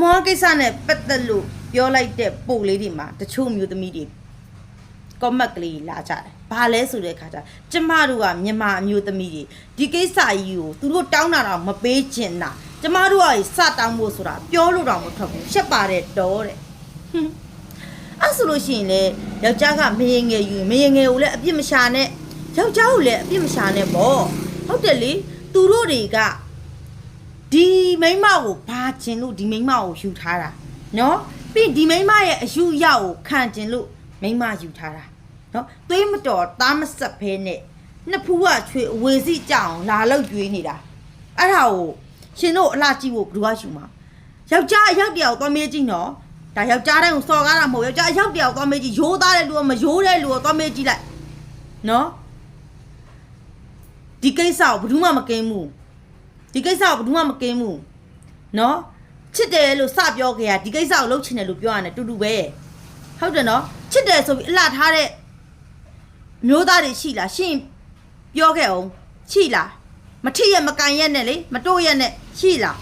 မောကိစ္စနဲ့ပတ်သက်လို့ပြောလိုက်တဲ့ပို့လေးတွေမှာတချို့မျိုးသမီးတွေကောမက်ကလေးလာကြတယ်။ဘာလဲဆိုတဲ့အခါကျကျမတို့ကမြန်မာအမျိုးသမီးတွေဒီကိစ္စကြီးကိုသူတို့တောင်းတာတော့မပေးချင်တာကျမတို့ကစတောင်းဖို့ဆိုတာပြောလို့တော့မထွက်ဘူးရှက်ပါတယ်တော့တဲ့ဟွန်းအဲ့ဆိုလို့ရှိရင်လေယောက်ျားကမရင်ငယ်ယူရင်မရင်ငယ်ကိုလည်းအပြစ်မရှာနဲ့ယောက်ျားကိုလည်းအပြစ်မရှာနဲ့ပေါ့ဟုတ်တယ်လေသူတို့တွေက ဒီမိန်းမကိုဘာကျင်လို့ဒီမိန်းမကိုယူထားတာနော်ပြီးဒီမိန်းမရဲ့အယူအယကိုခံကျင်လို့မိန်းမယူထားတာနော်သွေးမတော်သားမဆက်ဖဲနဲ့နှစ်ဖူးကချွေအဝေစီကြအောင်လာလောက်ကျွေးနေတာအဲ့ဒါကိုရှင်တို့အလှကြည့်ဖို့ဘယ်သူကယူမှာယောက်ျားအယောက်တယောက်သွားမေးကြည့်နော်ဒါယောက်ျားတိုင်းကိုစော်ကားတာမဟုတ်ယောက်ျားအယောက်တယောက်သွားမေးကြည့်ရိုးသားတဲ့လူကမရိုးတဲ့လူကသွားမေးကြည့်လိုက်နော်ဒီကိစ္စကိုဘယ်သူမှမကင်းဘူး ဒီကိစ္စကိုဘယ်သူမှမကင်းဘူးနော်ချစ်တယ်လို့စပြောခဲ့ရဒီကိစ္စကိုလုပ်ချင်တယ်လို့ပြောရတယ်တူတူပဲဟုတ်တယ်နော်ချစ်တယ်ဆိုပြီးအလှထားတဲ့မျိုးသားတွေရှိလားရှင်ပြောခဲ့အောင်ရှိလားမထစ်ရမကန်ရက်နဲ့လေမတို့ရက်နဲ့ရှိလား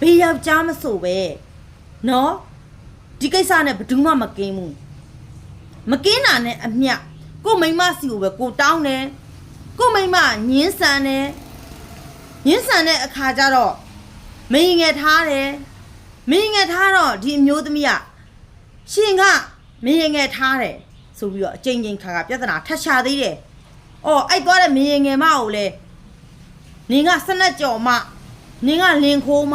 ဘေးယောက်ျားမဆိုပဲနော်ဒီကိစ္စနဲ့ဘယ်သူမှမကင်းဘူးမကင်းတာနဲ့အမျှကိုမိန်းမစီကိုပဲကိုတောင်းတယ်ကိုမိန်းမညင်းဆန်တယ် ညှင်းဆန်တဲ့အခါကျတော့မင်းငယ်ထားတယ်မင်းငယ်ထားတော့ဒီအမျိုးသမီးကရှင်ကမင်းငယ်ထားတယ်ဆိုပြီးတော့အချိန်ချင်းခါခါပြဿနာထပ်ရှာသေးတယ်။အော်အိုက်သွားတဲ့မင်းငယ်မကိုလေနင်ကစနက်ကြော်မနင်ကလင်ခိုးမ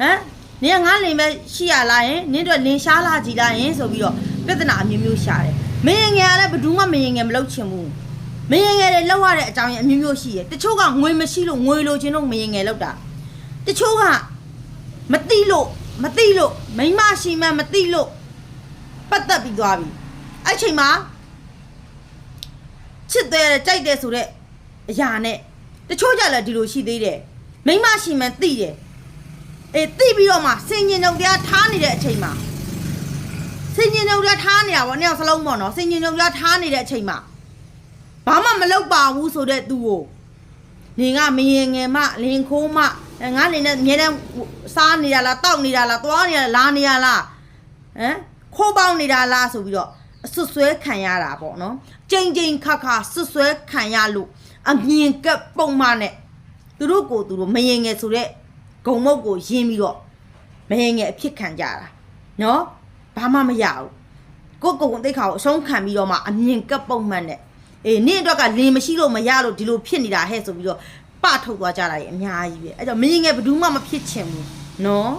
ဟမ်နင်ကငါလင်ပဲရှိရလားယင်နင်တို့လင်ရှားလာကြည်လားယင်ဆိုပြီးတော့ပြဿနာအမျိုးမျိုးရှာတယ်။မင်းငယ်ကလည်းဘယ်သူမှမင်းငယ်မလုပ်ချင်ဘူး။ မရင်ငယ်တွေလောက်ရတဲ့အကြောင်းရင်းအမျိုးမျိုးရှိတယ်တချို့ကငွေမရှိလို့ငွေလိုချင်လို့မရင်ငယ်လောက်တာတချို့ကမတိလို့မတိလို့မိန်းမရှိမှမတိလို့ပတ်သက်ပြီးသွားပြီအဲ့ချိန်မှာချစ်တယ်ကြိုက်တယ်ဆိုတဲ့အရာနဲ့တချို့ကြလည်းဒီလိုရှိသေးတယ်မိန်းမရှိမှတိတယ်အေးတိပြီးတော့မှစင်ញင်တို့တရားထားနေတဲ့အချိန်မှာစင်ញင်တို့တရားထားနေတာပေါ့နှစ်ယောက်စလုံးပေါ့နော်စင်ញင်တို့တရားထားနေတဲ့အချိန်မှာ ဘာမှမလုပ်ပါဘူးဆိုတဲ့သူကိုနေကမရင်ငယ်မလင်ခိုးမအဲငါနေနဲ့အမြဲတမ်းစားနေတာလားတောက်နေတာလားသွားနေတာလားလာနေရလားဟမ်ခိုးပေါင်းနေတာလားဆိုပြီးတော့အဆွတ်ဆွဲခံရတာပေါ့နော်ကြိမ်ကြိမ်ခါခါဆွတ်ဆွဲခံရလို့အမြင်ကပ်ပုံမှန်နဲ့သူတို့ကိုသူတို့မရင်ငယ်ဆိုတဲ့ဂုံမုတ်ကိုယင်းပြီးတော့မရင်ငယ်အဖြစ်ခံကြတာနော်ဘာမှမရဘူးကိုယ့်ကိုယ်ကိုယ်သိက္ခာကိုအဆုံးခံပြီးတော့မှအမြင်ကပ်ပုံမှန်နဲ့ အေးနင့်အတွက်ကလင်မရှိလို့မရလို့ဒီလိုဖြစ်နေတာဟဲ့ဆိုပြီးတော့ပထုတ်သွားကြတာကြီးအများကြီးပဲအဲ့တော့မင်းငယ်ဘယ်သူမှမဖြစ်ချင်ဘူးနော်